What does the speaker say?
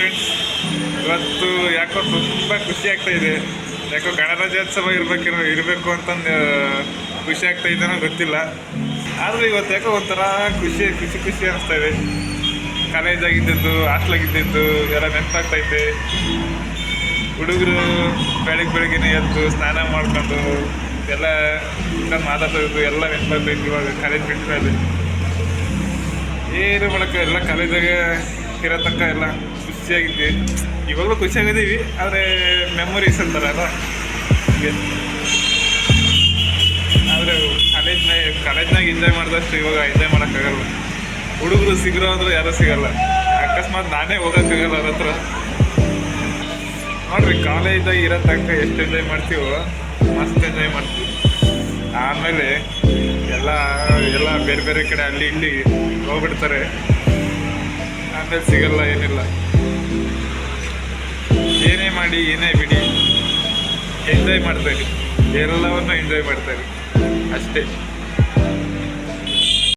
Friends ಇವತ್ತು ಯಾಕೋ ತುಂಬ ಖುಷಿ ಆಗ್ತಾ ಇದೆ. ಯಾಕೋ ಗಣರಾಜ್ಯೋತ್ಸವ ಇರಬೇಕೇನೋ ಇರಬೇಕು ಅಂತಂದು ಖುಷಿ ಆಗ್ತಾ ಇದೆನೋ ಗೊತ್ತಿಲ್ಲ. ಆದರೂ ಇವತ್ತು ಯಾಕೋ ಒಂಥರ ಖುಷಿ ಖುಷಿ ಖುಷಿ ಅನಿಸ್ತಾ ಇದೆ. ಕಾಲೇಜಾಗಿದ್ದದ್ದು ಹಾಸ್ಟ್ಲಾಗಿದ್ದದ್ದು ಎಲ್ಲ ನೆನಪಾಗ್ತೈತೆ ಹುಡುಗರು ಬೆಳಗ್ಗೆ ಬೆಳಗ್ಗೆನೆ ಎದ್ದು ಸ್ನಾನ ಮಾಡ್ಕೊಂಡು ಎಲ್ಲ ಮಾತಾಡೋದು ಎಲ್ಲ ನೆನಪಾಗ್ತೈತೆ ಇವಾಗ ಕಾಲೇಜ್ ಬಿಟ್ಟ ಮೇಲೆ. ಏನು ಮಾಡೋಕ್ಕೆ? ಎಲ್ಲ ಕಾಲೇಜಾಗ ಇರೋ ತನಕ ಎಲ್ಲ ಖುಷಿಯಾಗಿದ್ವಿ ಇವಾಗಲೂ ಖುಷಿಯಾಗಿದ್ದೀವಿ, ಆದರೆ ಮೆಮೊರೀಸ್ ಅಂತಾರೆ ಅಲ್ಲ ಆದರೆ ಕಾಲೇಜ್ನಾಗ ಕಾಲೇಜ್ನಾಗ ಎಂಜಾಯ್ ಮಾಡಿದಷ್ಟು ಇವಾಗ ಎಂಜಾಯ್ ಮಾಡೋಕ್ಕಾಗಲ್ಲ ಹುಡುಗರು ಸಿಗರೋ ಅಂದ್ರೆ ಯಾರೂ ಸಿಗಲ್ಲ. ಅಕಸ್ಮಾತ್ ನಾನೇ ಹೋಗೋಕ್ಕಾಗಲ್ಲ ಅವ್ರ ಹತ್ರ. ನೋಡ್ರಿ ಕಾಲೇಜ್ದಾಗ ಇರೋ ತನಕ ಎಷ್ಟು ಎಂಜಾಯ್ ಮಾಡ್ತೀವೋ, ಮಸ್ತ್ ಎಂಜಾಯ್ ಮಾಡ್ತೀವಿ. ಆಮೇಲೆ ಎಲ್ಲ ಎಲ್ಲ ಬೇರೆ ಬೇರೆ ಕಡೆ ಅಲ್ಲಿ ಇಲ್ಲಿ ಹೋಗ್ಬಿಡ್ತಾರೆ. ಆಮೇಲೆ ಸಿಗಲ್ಲ ಏನಿಲ್ಲ. ಏನೇ ಮಾಡಿ ಏನೇ ಬಿಡಿ. ಎಂಜಾಯ್ ಮಾಡ್ತಾರೆ ಎಲ್ಲವನ್ನು ಎಂಜಾಯ್ ಮಾಡ್ತಾರೆ ಅಷ್ಟೇ.